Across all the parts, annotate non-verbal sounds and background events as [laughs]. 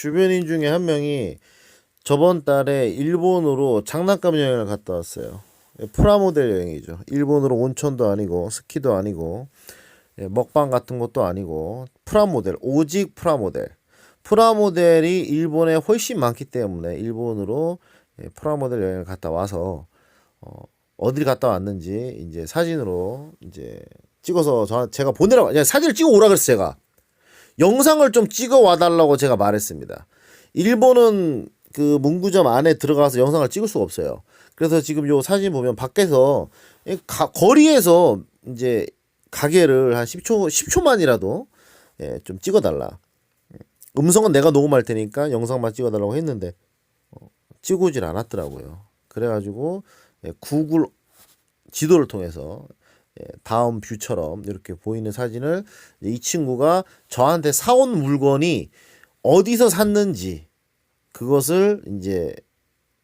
주변인 중에 한 명이 저번 달에 일본으로 장난감 여행을 갔다 왔어요. 예, 프라모델 여행이죠. 일본으로 온천도 아니고 스키도 아니고 예, 먹방 같은 것도 아니고 프라모델 오직 프라모델. 프라모델이 일본에 훨씬 많기 때문에 일본으로 예, 프라모델 여행을 갔다 와서 어, 어딜 갔다 왔는지 이제 사진으로 이제 찍어서 저 제가 보내라고 사진을 찍어 오라 그랬어요 제가 영상을 좀 찍어 와달라고 제가 말했습니다. 일본은 그 문구점 안에 들어가서 영상을 찍을 수가 없어요. 그래서 지금 요 사진 보면 밖에서 이 가- 거리에서 이제 가게를 한 10초 10초만이라도 예, 좀 찍어달라. 음성은 내가 녹음할 테니까 영상만 찍어달라고 했는데 어, 찍어오질 않았더라고요. 그래가지고 예, 구글 지도를 통해서 예, 다음 뷰처럼 이렇게 보이는 사진을 이 친구가 저한테 사온 물건이 어디서 샀는지 그것을 이제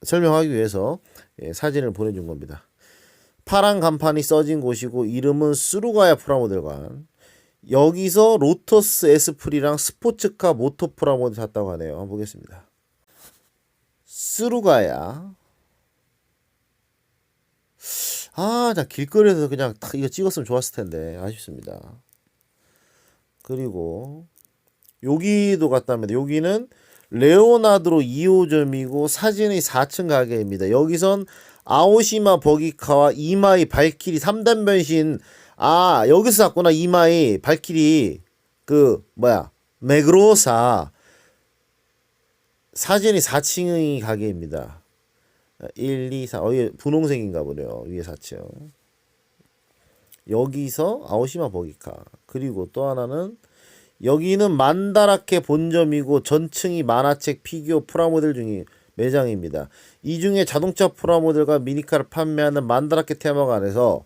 설명하기 위해서 예, 사진을 보내준 겁니다. 파란 간판이 써진 곳이고 이름은 스루가야 프라모델관. 여기서 로터스 에스프리랑 스포츠카 모토 프라모델 샀다고 하네요. 한번 보겠습니다. 스루가야. 아, 나 길거리에서 그냥 딱 이거 찍었으면 좋았을 텐데 아쉽습니다. 그리고 여기도 갔답니다. 여기는 레오나드로 2호점이고 사진의 4층 가게입니다. 여기선 아오시마 버기카와 이마이 발키리 3단 변신 아 여기서 샀구나 이마이 발키리 그 뭐야 메그로사 사진이 4층의 가게입니다. 1, 2, 4 어, 이게 분홍색인가 보네요. 위에 4층. 여기서 아오시마 버기카 그리고 또 하나는 여기는 만다라케 본점이고 전층이 만화책 피규어 프라모델 중에 매장입니다. 이 중에 자동차 프라모델과 미니카를 판매하는 만다라케 테마관에서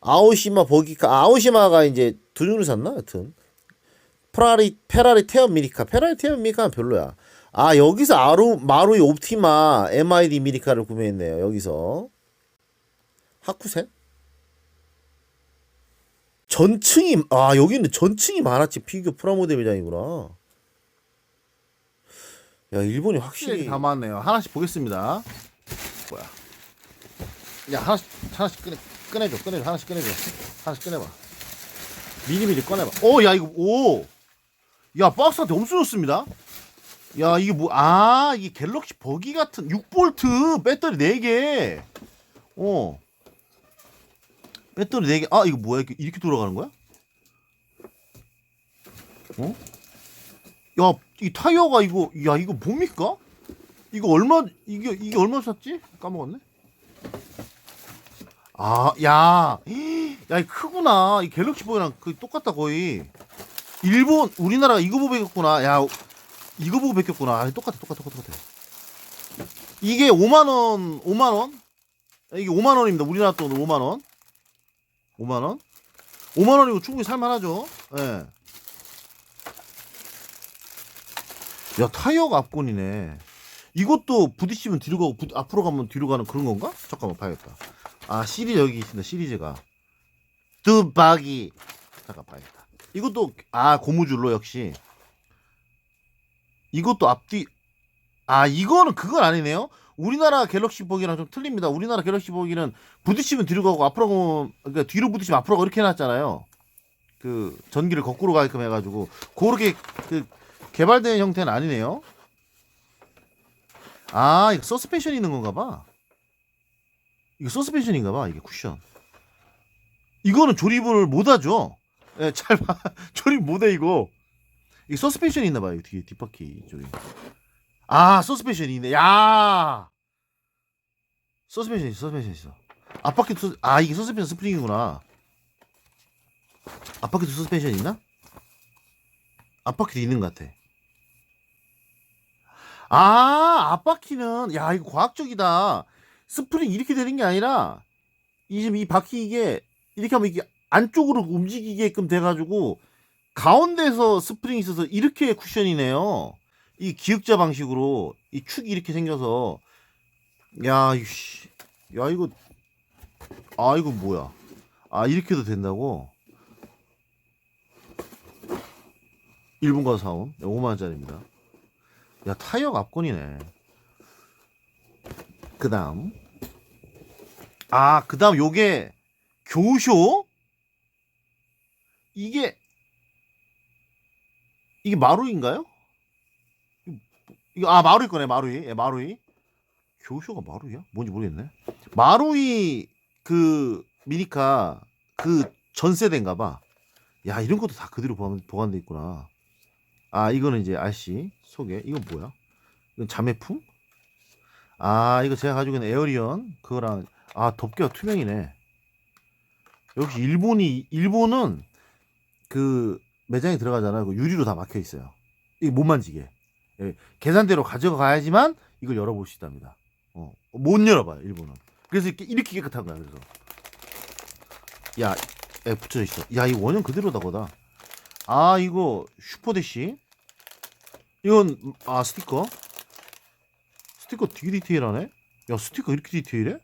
아오시마 버기카 아, 아오시마가 이제 두 종류 샀나 여튼 페라리 페라리 테어 미니카 페라리 테어 미니카는 별로야. 아 여기서 아루 마루이 옵티마 MID 미니카를 구매했네요. 여기서 하쿠센 전층이 아 여기는 전층이 많았지 피규어 프라모델 매장이구나. 야 일본이 확실히 확실히 담았네요. 하나씩 보겠습니다. 뭐야? 야 하나씩 하나씩 꺼내 꺼내줘 꺼내줘 하나씩 꺼내줘 하나씩 꺼내봐. 미리미리 꺼내봐. 오야 이거 오. 야 박스한테 엄청 좋습니다. 야 이게 뭐 아 이게 갤럭시 버기 같은 6볼트 배터리 4개. 어. 배터리 4개. 아 이거 뭐야 이렇게, 이렇게 돌아가는 거야? 어? 야, 이 타이어가 이거, 야, 이거 뭡니까? 이거 얼마, 이게, 이게 얼마 샀지? 까먹었네? 아, 야, 야, 이 크구나. 이 갤럭시 보이랑 그 똑같다, 거의. 일본, 우리나라가 이거 보고 베꼈구나. 야, 이거 보고 베꼈구나. 아, 똑같아, 똑같아, 똑같아, 똑같아. 이게 5만원, 5만원? 이게 5만원입니다. 우리나라 돈으로 5만원. 5만원? 5만원이고 충분히 살만하죠. 예. 야 타이어가 앞권이네. 이것도 부딪히면 뒤로 가고 부- 앞으로 가면 뒤로 가는 그런 건가? 잠깐만 봐야겠다. 아 시리즈 여기 있습니다. 시리즈가 뚜바기 잠깐 봐야겠다. 이것도 아 고무줄로 역시 이것도 앞뒤 아 이거는 그건 아니네요. 우리나라 갤럭시 버기랑 좀 틀립니다. 우리나라 갤럭시 버기는 부딪히면 뒤로 가고 앞으로 가면 그러니까 뒤로 부딪히면 앞으로 가고 이렇게 해놨잖아요. 그 전기를 거꾸로 가게끔 해가지고 그렇게 그 개발된 형태는 아니네요. 아, 이거 서스펜션 있는 건가 봐. 이거 서스펜션인가 봐, 이게 쿠션. 이거는 조립을 못 하죠. 예, 잘 봐. [laughs] 조립 못 해, 이거. 이게 서스펜션이 있나 봐요, 뒤에 뒷바퀴 조립. 아, 서스펜션이 있네. 야! 서스펜션 있어, 서스펜션 있어. 앞바퀴도, 서- 아, 이게 서스펜션 스프링이구나. 앞바퀴도 서스펜션 있나? 앞바퀴도 있는 것 같아. 아, 앞바퀴는 야 이거 과학적이다. 스프링 이렇게 되는 게 아니라 이 지금 이 바퀴 이게 이렇게 하면 이게 안쪽으로 움직이게끔 돼가지고 가운데서 스프링이 있어서 이렇게 쿠션이네요. 이 기역자 방식으로 이 축이 이렇게 생겨서 야 이씨 야 이거 아 이거 뭐야 아 이렇게도 된다고 일본 가서 사온 5만 원짜리입니다. 야 타이어가 압권이네. 그다음 아 그다음 요게 교쇼 이게 이게 마루인가요? 이거 아 마루이 거네 마루이 예, 마루이 교쇼가 마루이야? 뭔지 모르겠네. 마루이 그 미니카 그 전세대인가 봐. 야 이런 것도 다 그대로 보관, 보관돼 있구나. 아 이거는 이제 RC 소개. 이건 뭐야? 이건 자매품? 아 이거 제가 가지고 있는 에어리언 그거랑 아 덮개가 투명이네. 역시 일본이 일본은 그 매장에 들어가잖아요. 그 유리로 다 막혀 있어요. 이게 못 만지게. 예, 계산대로 가져가야지만 이걸 열어볼 수 있답니다. 어, 못 열어봐요 일본은. 그래서 이렇게, 이렇게 깨끗한 거야. 그래서 야, 에 붙여져 있어. 야, 이 원형 그대로다 거다. 아, 이거 슈퍼대시. 이건 아 스티커. 스티커 되게 디테일하네. 야, 스티커 이렇게 디테일해?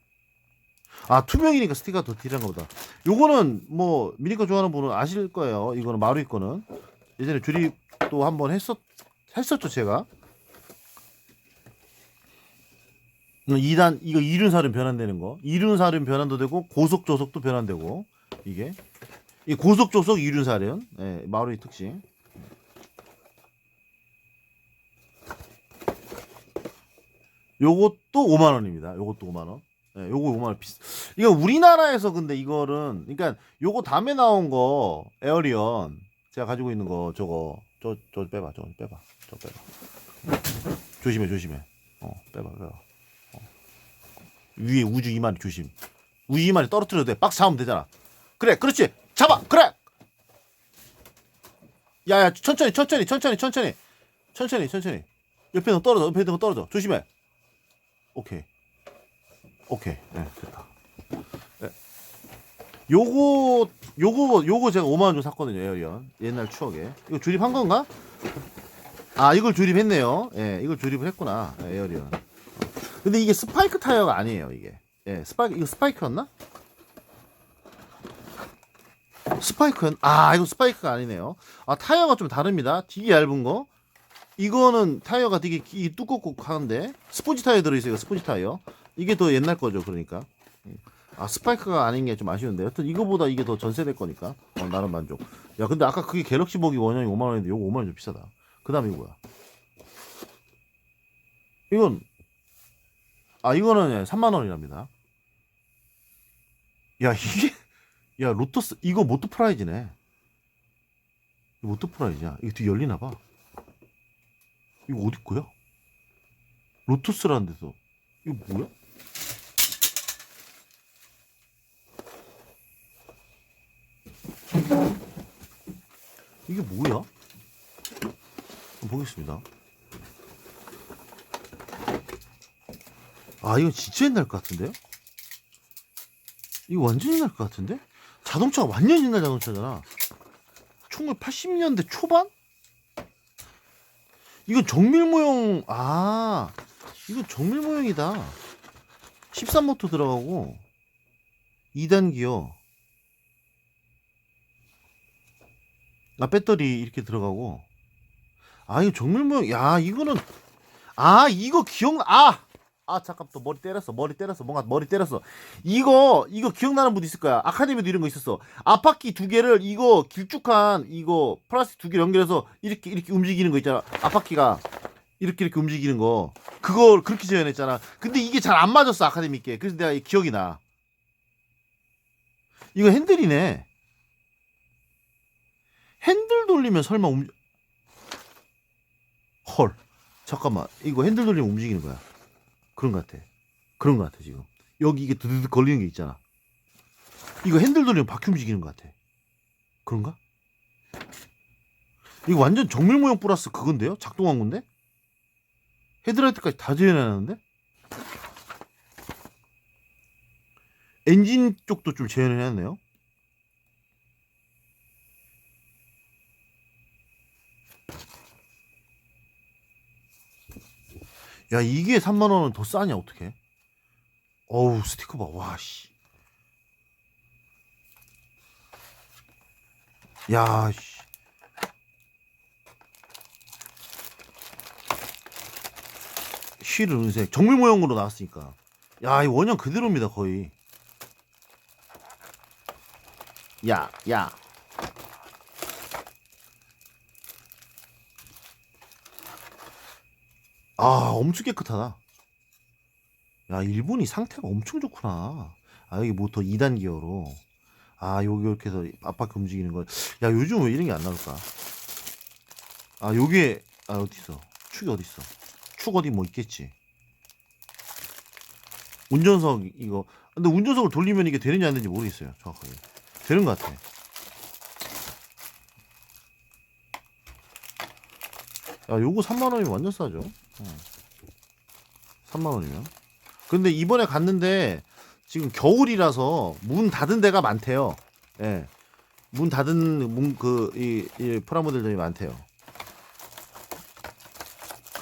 아, 투명이니까 스티커가 더 디테일한가 보다. 요거는 뭐 미니카 좋아하는 분은 아실 거예요. 이거는 마루이 거는 예전에 조립도 한번 했었 했었죠, 제가. 2단 이거 이륜살은 변환되는 거. 이륜살은 변환도 되고 고속 조속도 변환되고 이게 이 고속 조속 이륜살은 예, 마루이 특징. 요것도 5만 원입니다. 요것도 5만 원. 예, 요거 5만 원 비싸. 이거 우리나라에서 근데 이거는 그러니까 요거 다음에 나온 거 에어리언. 제가 가지고 있는 거 저거. 저 저 빼봐 저 빼봐 저 빼봐. 조심해 조심해. 어 빼봐 빼봐. 어. 위에 우주 이마리 조심. 우주 이마리 떨어뜨려도 돼. 박스 잡으면 되잖아. 그래 그렇지. 잡아 그래. 야야 천천히 천천히 천천히 천천히. 천천히 천천히. 옆에 너 떨어져 옆에 너 떨어져. 조심해. 오케이 오케이. 네 됐다. 네. 요거 요거 요거 제가 5만 원 주고 샀거든요 에어리언 옛날 추억에. 이거 조립한 건가? 아 이걸 조립했네요. 예 이걸 조립을 했구나 예, 에어리언 근데 이게 스파이크 타이어가 아니에요 이게. 예 스파이크 이거 스파이크였나? 스파이크였 아 이거 스파이크가 아니네요. 아 타이어가 좀 다릅니다. 되게 얇은 거. 이거는 타이어가 되게 기- 두껍고 하는데. 스포지 타이어 들어있어요 스포지 타이어 이게 더 옛날 거죠 그러니까. 아 스파이크가 아닌 게 좀 아쉬운데. 여튼 이거보다 이게 더 전세될 거니까. 어, 나름 만족. 야 근데 아까 그게 갤럭시 버기 원형이 5만 원인데 요거 5만 원 좀 비싸다. 그 다음에 이거 뭐야. 이건 아 이거는 3만 원이랍니다. 야 이게 야 로터스 이거 모토 프라이즈네. 이거 모토 프라이즈야. 이거 뒤에 열리나 봐. 이거 어디 거야? 로터스라는 데서. 이거 뭐야 이게 뭐야? 보겠습니다. 아, 이건 진짜 옛날 것 같은데요? 이거 완전 옛날 것 같은데? 자동차가 완전 옛날 자동차잖아. 1980년대 초반? 이건 정밀 모형, 아, 이건 정밀 모형이다. 13모터 들어가고, 2단 기어, 아 배터리 이렇게 들어가고. 아 이거 정밀 모형 야 이거는 아 이거 기억 아 아 잠깐 또 머리 때렸어 머리 때렸어 뭔가 머리 때렸어. 이거 이거 기억나는 분 있을 거야. 아카데미도 이런 거 있었어. 앞바퀴 두 개를 이거 길쭉한 이거 플라스틱 두 개를 연결해서 이렇게 이렇게 움직이는 거 있잖아. 앞바퀴가. 이렇게 이렇게 움직이는 거. 그걸 그렇게 재현했잖아. 근데 이게 잘 안 맞았어 아카데미께 그래서 내가 이 기억이 나. 이거 핸들이네 핸들 돌리면 설마 움... 헐. 잠깐만. 이거 핸들 돌리면 움직이는 거야. 그런 것 같아. 그런 것 같아 지금. 여기 이게 드드드 걸리는 게 있잖아. 이거 핸들 돌리면 바퀴 움직이는 것 같아. 그런가? 이거 완전 정밀 모형 플러스 그건데요? 작동한 건데? 헤드라이트까지 다 재현해놨는데? 엔진 쪽도 좀 재현해놨네요 야 이게 3만 원은 더 싸냐 어떻게? 어우 스티커 봐. 와 씨. 야 씨. 휠을 은색 정밀 모형으로 나왔으니까 야 이 원형 그대로입니다 거의 야 야. 아 엄청 깨끗하다. 야 일본이 상태가 엄청 좋구나. 아 여기 모터 2단 기어로. 아 여기 이렇게 해서 앞바퀴 움직이는 거 야 요즘 왜 이런 게 안 나올까? 아 요게 아 어딨어? 축이 어딨어? 축 어디 뭐 있겠지? 운전석 이거. 근데 운전석을 돌리면 이게 되느냐 안 되는지 모르겠어요 정확하게. 되는 것 같아. 야 요거 3만원이면 완전 싸죠? 어. 3만 원이면 근데 이번에 갔는데 지금 겨울이라서 문 닫은 데가 많대요 예. 문 닫은 문그이 이 프라모델들이 많대요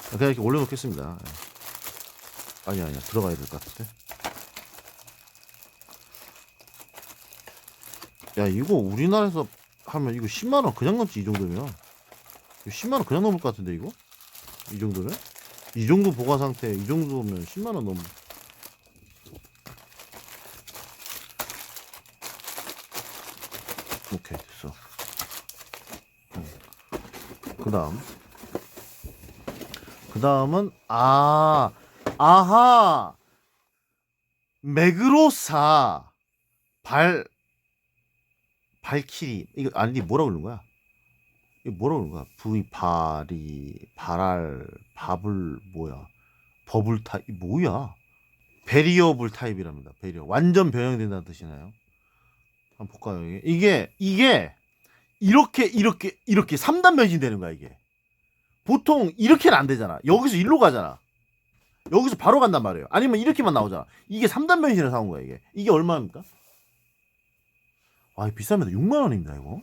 그냥 이렇게 올려놓겠습니다. 예. 아니 아니야 들어가야 될 것 같은데. 야 이거 우리나라에서 하면 이거 10만 원 그냥 넘지 이 정도면. 이거 10만 원 그냥 넘을 것 같은데 이거? 이 정도면? 이 정도 보관 상태 이 정도면 10만 원 넘. 오케이 됐어. 그다음. 그 다음은 아 아하 메그로사 발 발키리 이거 아니 뭐라 그러는 거야? 이거 뭐라 그러는 거야? V 발이 발알 밥을 뭐야? 버블 타입 이 뭐야? 베리어블 타입이랍니다. 베리어 완전 변형된다는 뜻이나요? 한번 볼까요? 이게 이게 이게 이렇게 이렇게 이렇게 3단 변신되는 거야 이게. 보통 이렇게는 안 되잖아. 여기서 일로 가잖아. 여기서 바로 간단 말이에요. 아니면 이렇게만 나오잖아. 이게 3단 변신을 사온 거야, 이게. 이게 얼마입니까? 아, 비쌉니다. 6만 원입니다, 이거.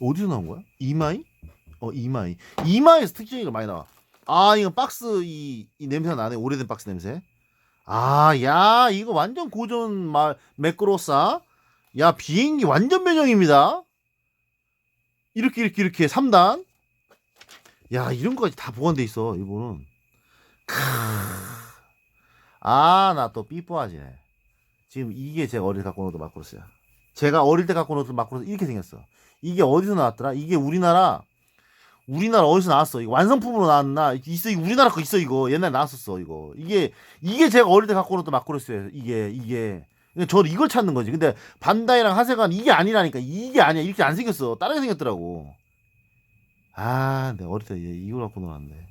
어디서 나온 거야? 이마이? 어, 이마이. 이마이에서 특징이 많이 나와. 아, 이거 박스 이, 이 냄새가 나네. 오래된 박스 냄새. 아, 야, 이거 완전 고전 말 매크로사. 야, 비행기 완전 변형입니다. 이렇게 이렇게 이렇게 3단 야 이런 거까지 다 보관돼 있어 이거는 아나 또 삐뽀하지네 지금 이게 제가 어릴 때 갖고 놓던 마크로스야 제가 어릴 때 갖고 놓던 마크로스 이렇게 생겼어 이게 어디서 나왔더라 이게 우리나라 우리나라 어디서 나왔어 이거 완성품으로 나왔나 있어 우리나라 거 있어 이거 옛날에 나왔었어 이거 이게 이게 제가 어릴 때 갖고 놓던 마크로스예요 이게 이게 저는 이걸 찾는 거지. 근데 반다이랑 하세관 이게 아니라니까. 이게 아니야. 이렇게 안 생겼어. 다르게 생겼더라고. 아, 내가 어릴 때얘 이걸 갖고 놀았네.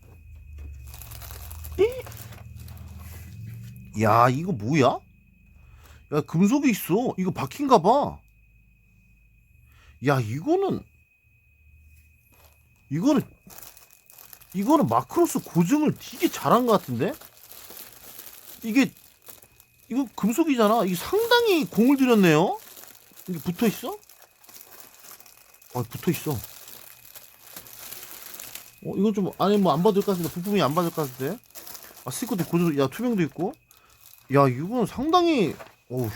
이? 야, 이거 뭐야? 야, 금속이 있어. 이거 바퀴인가 봐. 야, 이거는 이거는 이거는 마크로스 고증을 되게 잘한 것 같은데? 이게 이거 금속이잖아. 이게 상당히 공을 들였네요. 이게 붙어 있어? 아, 붙어 있어. 어, 이건 좀 안에 뭐안 받을 것 같은데 부품이 안 받을 것 같은데. 아, 스티커도 고정, 야 투명도 있고. 야, 이건 상당히 어우.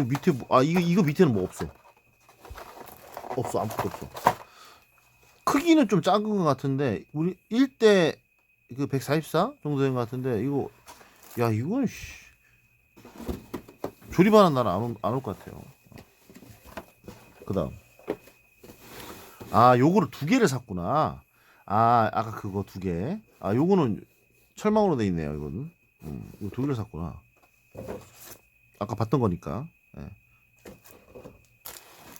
씨. 이 밑에 뭐, 아 이거 이거 밑에는 뭐 없어. 없어 아무것도 없어. 크기는 좀 작은 것 같은데 우리 1대 그 144 정도 된것 같은데 이거 야 이건 씨 조립하는 날은 안올 것 같아요. 그다음 아 요거를 두 개를 샀구나. 아 아까 그거 두 개. 아 요거는 철망으로 돼 있네요. 이거는 음, 이거 두 개를 샀구나. 아까 봤던 거니까. 예.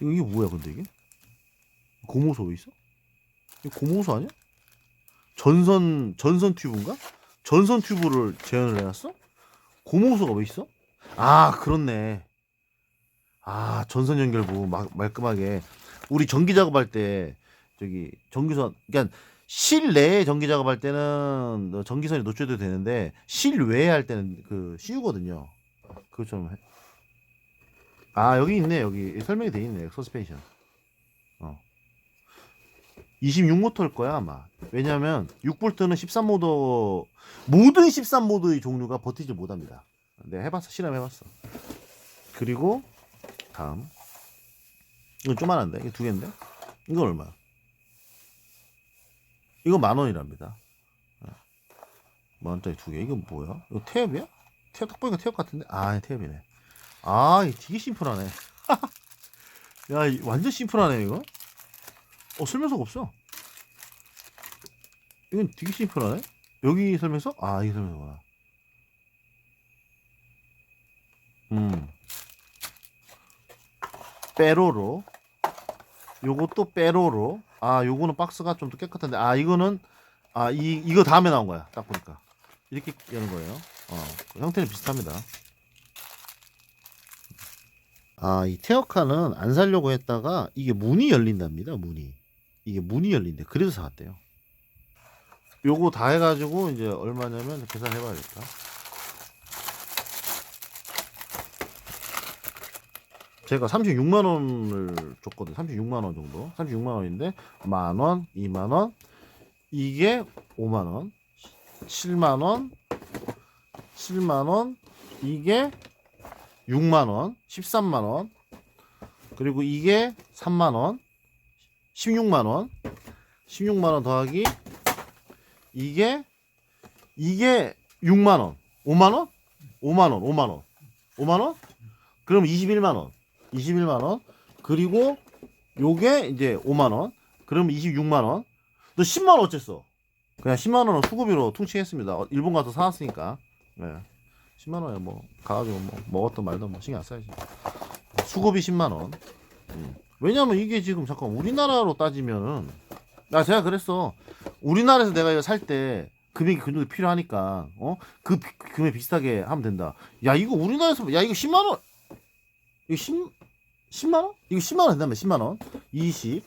이게 뭐야 근데 이게? 고무소 왜 있어? 이거 고무소 아니야? 전선 전선 튜브인가? 전선 튜브를 재현을 해놨어? 고무소가 왜 있어? 아 그렇네. 아 전선 연결부 막 말끔하게 우리 전기 작업할 때 저기 전기선 그러니까 실내에 전기 작업할 때는 전기선이 노출돼도 되는데 실외에 할 때는 그 씌우거든요. 그것 좀 해. 아 여기 있네 여기 설명이 돼 있네 서스펜션. 어. 26모터일 거야 아마. 왜냐하면 6볼트는 13모더 모든 13모드의 종류가 버티지 못합니다. 내가 해봤어 실험해봤어. 그리고 다음 이거 조만한데? 이거 두 개인데? 이건 얼마야? 이거 만 원이랍니다. 어. 만 원짜리 두 개. 이거 뭐야? 이거 태엽이야? 태엽 딱 보니까 태엽 같은데? 아, 태엽이네. 아, 되게 심플하네. [laughs] 야, 이 완전 심플하네, 이거. 어, 설명서가 없어. 이건 되게 심플하네. 여기 설명서? 아, 이 설명서구나. 음. 빼로로. 요것도 빼로로. 아, 요거는 박스가 좀 더 깨끗한데. 아, 이거는 아, 이 이거 다음에 나온 거야. 딱 보니까. 이렇게 여는 거예요. 어. 형태는 비슷합니다. 아, 이 테어카는 안 살려고 했다가 이게 문이 열린답니다. 문이. 이게 문이 열린대. 그래서 사왔대요. 요거 다 해가지고 이제 얼마냐면 계산해봐야겠다. 제가 36만 원을 줬거든. 36만 원 정도. 36만 원인데 만 원, 2만 원, 이게 5만 원, 7만 원, 7만 원, 이게 6만 원, 13만 원, 그리고 이게 3만 원, 16만 원, 16만 원 더하기 이게 이게 6만 원, 5만 원, 5만 원, 5만 원, 5만 원, 그럼 21만 원, 21만 원, 그리고 요게 이제 5만 원, 그럼 26만 원. 너 10만 원 어쨌어? 그냥 10만 원은 수고비로 퉁치겠습니다. 어, 일본 가서 사왔으니까. 네. 10만 원에 뭐 가가지고 뭐 먹었던 말던 뭐 신경 안 써야지. 수고비 10만 원. 음. 왜냐면 이게 지금 잠깐 우리나라로 따지면은 나 제가 그랬어. 우리나라에서 내가 이거 살 때 금액이 그 정도 필요하니까 어그 금액 비슷하게 하면 된다. 야 이거 우리나라에서 야 이거 10만 원 이거 10 10만 원? 이거 10만 원 된다며 10만 원. 20.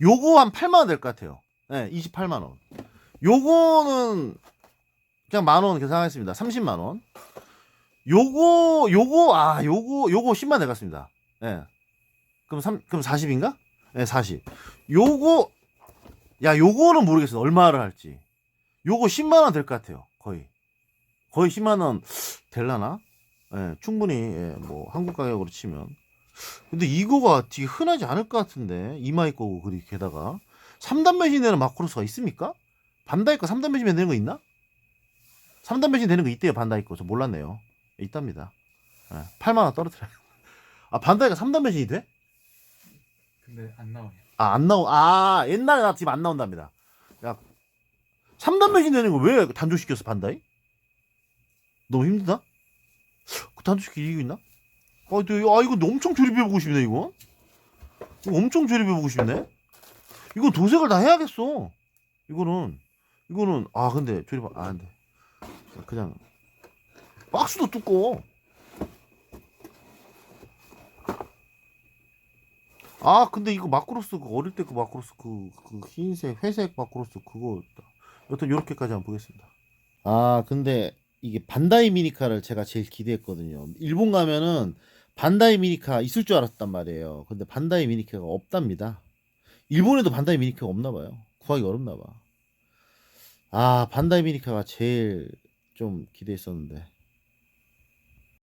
요거 한 8만 원 될 것 같아요. 네, 28만 원. 요거는 그냥 만 원 계산하겠습니다. 30만 원. 요거 요거 아 요거 요거 10만 될것 같습니다. 예. 네. 그럼 3 그럼 40인가? 예, 네, 40. 요거 야 요거는 모르겠어. 얼마를 할지. 요거 10만 원 될 것 같아요. 거의. 거의 10만 원 될라나? 예, 충분히 예, 뭐 한국 가격으로 치면. 근데 이거가 되게 흔하지 않을 것 같은데 이마이 거고 그리 게다가 3단 변신 되는 마크로스가 있습니까? 반다이 거 3단 변신 되는 거 있나? 3단 변신 되는 거 있대요 반다이 거. 저 몰랐네요. 있답니다. 예, 8만 원 떨어뜨려. [laughs] 아 반다이가 3단 변신이 돼? 근데 안 나와요. 아, 안 나오, 아, 옛날에 나 지금 안 나온답니다. 야, 3단 변신 되는 거 왜 단조시켰어, 반다이? 너무 힘드나? 그 단조시킬 이유 있나? 아, 너, 아, 이거 엄청 조립해보고 싶네, 이거. 이거 엄청 조립해보고 싶네? 이거 도색을 다 해야겠어. 이거는, 이거는, 아, 근데 조립, 아, 안 돼. 그냥, 박스도 두꺼워. 아 근데 이거 마크로스 그 어릴 때 그 마크로스 그, 그 흰색 회색 마크로스 그거 여튼 요렇게까지 한번 보겠습니다. 아 근데 이게 반다이 미니카를 제가 제일 기대했거든요. 일본 가면은 반다이 미니카 있을 줄 알았단 말이에요. 근데 반다이 미니카가 없답니다. 일본에도 반다이 미니카가 없나 봐요. 구하기 어렵나 봐아 반다이 미니카가 제일 좀 기대했었는데